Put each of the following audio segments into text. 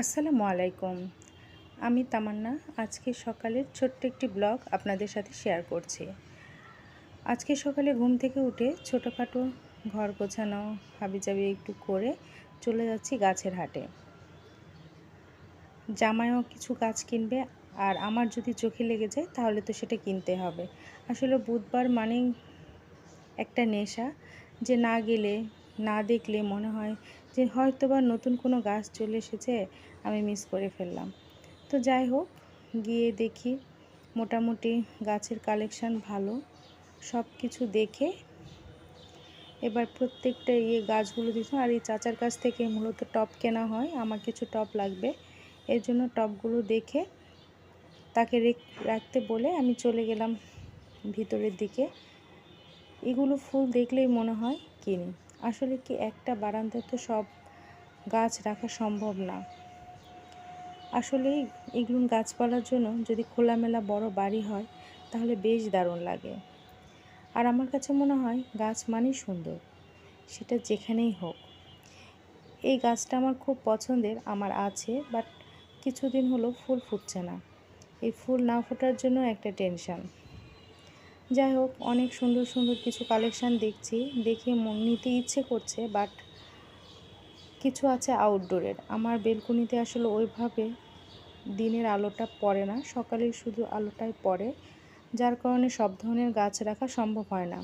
আসসালামু আলাইকুম। আমি তামান্না, আজকে সকালের ছোট্ট একটি ব্লগ আপনাদের সাথে শেয়ার করছি। আজকে সকালে ঘুম থেকে উঠে ছোটোখাটো ঘর গোছানো, হাবিজাবি একটু করে চলে যাচ্ছি গাছের হাটে। জামাইও কিছু গাছ কিনবে, আর আমার যদি চোখে লেগে যায় তাহলে তো সেটা কিনতে হবে। আসলে বুধবার মানেই একটা নেশা, যে না গেলে, না দেখলে মনে হয় যে হয়তো বা নতুন কোনো গাছ চলে এসেছে, আমি মিস করে ফেললাম। তো যাই হোক, গিয়ে দেখি মোটামুটি গাছের কালেকশান ভালো সব কিছু দেখে এবার প্রত্যেকটা ইয়ে গাছগুলো দিত আর এই চাচার কাছ থেকে মূলত টপ কেনা হয়, আমার কিছু টপ লাগবে। এর জন্য টপগুলো দেখে তাকে রাখতে বলে আমি চলে গেলাম ভিতরের দিকে। এগুলো ফুল দেখলেই মনে হয় কিনি। আসলে কি একটা বারান্দায় তো সব গাছ রাখা সম্ভব না। আসলে এগুলো গাছপালার জন্য যদি খোলামেলা বড় বাড়ি হয়, তাহলে বেশ দারুণ লাগে। আর আমার কাছে মনে হয় গাছ মানেই সুন্দর, সেটা যেখানেই হোক। এই গাছটা আমার খুব পছন্দের, আমার আছে, বাট কিছুদিন হলো ফুল ফুটছে না। এই ফুল না ফোটার জন্য একটা টেনশান। যাই হোক, অনেক সুন্দর সুন্দর কিছু কালেকশান দেখছি। দেখে মন নিতে ইচ্ছে করছে বাট কিছু আছে আউটডোরের আমার বেলকুনিতে আসলে ওইভাবে দিনের আলোটা পড়ে না সকালে শুধু আলোটাই পড়ে, যার কারণে সব ধরনের গাছ রাখা সম্ভব হয় না।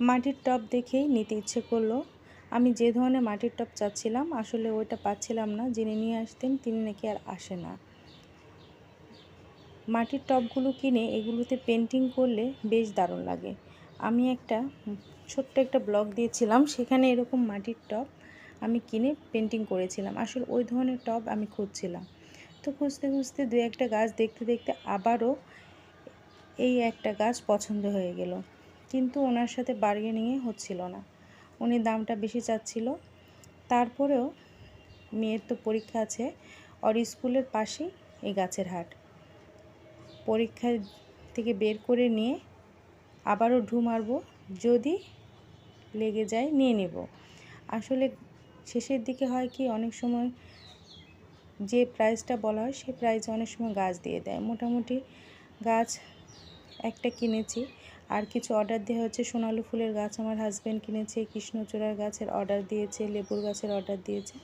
মাটির টব দেখেই নিতে ইচ্ছে করল। আমি যে ধরনের মাটির টব চাচ্ছিলাম, আসলে ওইটা পাচ্ছিলাম না। যিনি নিয়ে আসতেন, তিনি নাকি আর আসে না। মাটির টবগুলো কিনে এগুলোতে পেন্টিং করলে বেশ দারুণ লাগে। আমি একটা ছোট্ট একটা ব্লগ দিয়েছিলাম, সেখানে এরকম মাটির টব আমি কিনে পেন্টিং করেছিলাম। আসলে ওই ধরনের টব আমি খুঁজছিলাম। তো খুঁজতে খুঁজতে দু একটা গাছ দেখতে দেখতে আবারও এই একটা গাছ পছন্দ হয়ে গেল। কিন্তু ওনার সাথে বার্গেনিংয়ে হচ্ছিল না। উনি দামটা বেশি চাচ্ছিল। তারপরেও মেয়ের তো পরীক্ষা আছে, ওর স্কুলের পাশেই এই গাছের হাট। পরীক্ষা থেকে বের করে নিয়ে আবারও ঢু মারবো, যদি লেগে যায় নিয়ে নেব। আসলে শেষের দিকে হয় কি, অনেক সময় যে প্রাইসটা বলা হয় সেই প্রাইসে অনেক সময় গাছ দিয়ে দেয়। মোটামুটি গাছ একটা কিনেছি। আর কিছু অর্ডার দেওয়া হচ্ছে, সোনালু ফুলের গাছ আমার হাজব্যান্ড কিনেছে, কৃষ্ণচূড়ার গাছের অর্ডার দিয়েছে, লেবুর গাছের অর্ডার দিয়েছে।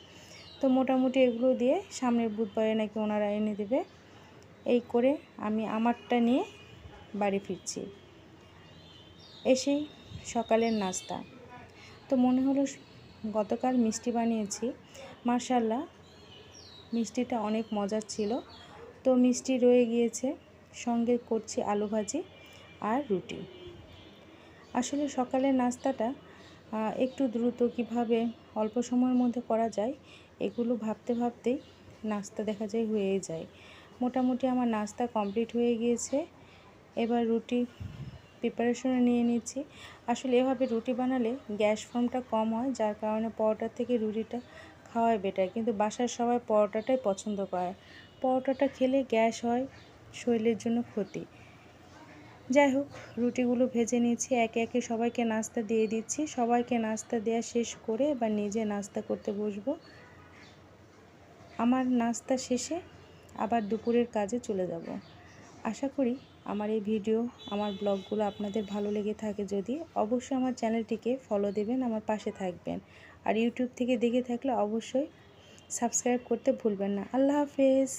তো মোটামুটি এগুলো দিয়ে সামনের বুধবারে নাকি ওনারা এনে দেবে। এই করে আমি আমারটা নিয়ে বাড়ি ফিরছি। এসেই সকালের নাস্তা। তো মনে হলো গতকাল মিষ্টি বানিয়েছি। মার্শাল্লাহ মিষ্টিটা অনেক মজার ছিল। তো মিষ্টি রয়ে গিয়েছে, সঙ্গে করছি আলু ভাজি আর রুটি। আসলে সকালের নাস্তাটা একটু দ্রুত কীভাবে অল্প সময়ের মধ্যে করা যায়, এগুলো ভাবতে ভাবতেই নাস্তা দেখা যায় হয়ে যায়। মোটামুটি আমার নাস্তা কমপ্লিট হয়ে গিয়েছে। এবার রুটি প্রিপারেশনে নিয়ে নিচ্ছি। আসলে এভাবে রুটি বানালে গ্যাস ফর্মটা কম হয়, যার কারণে পরোটার থেকে রুটিটা খাওয়াই বেটার কিন্তু বাসার সবাই পরোটাটাই পছন্দ করে। পরোটাটা খেলে গ্যাস হয়, শরীরের জন্য ক্ষতি। যাই হোক, রুটিগুলো ভেজে নিচ্ছি একে একে সবাইকে নাস্তা দিয়ে দিচ্ছি। সবাইকে নাস্তা দেওয়া শেষ করে এবার নিজে নাস্তা করতে বসবো। আমার নাস্তা শেষে আবার দুপুরের কাজে চলে যাব। আশা করি আমার এই ভিডিও, আমার ব্লগগুলো আপনাদের ভালো লেগে থাকে যদি, অবশ্যই আমার চ্যানেলটিকে ফলো দেবেন, আমার পাশে থাকবেন। আর ইউটিউব থেকে দেখে থাকলে অবশ্যই সাবস্ক্রাইব করতে ভুলবেন না। আল্লাহ হাফেজ।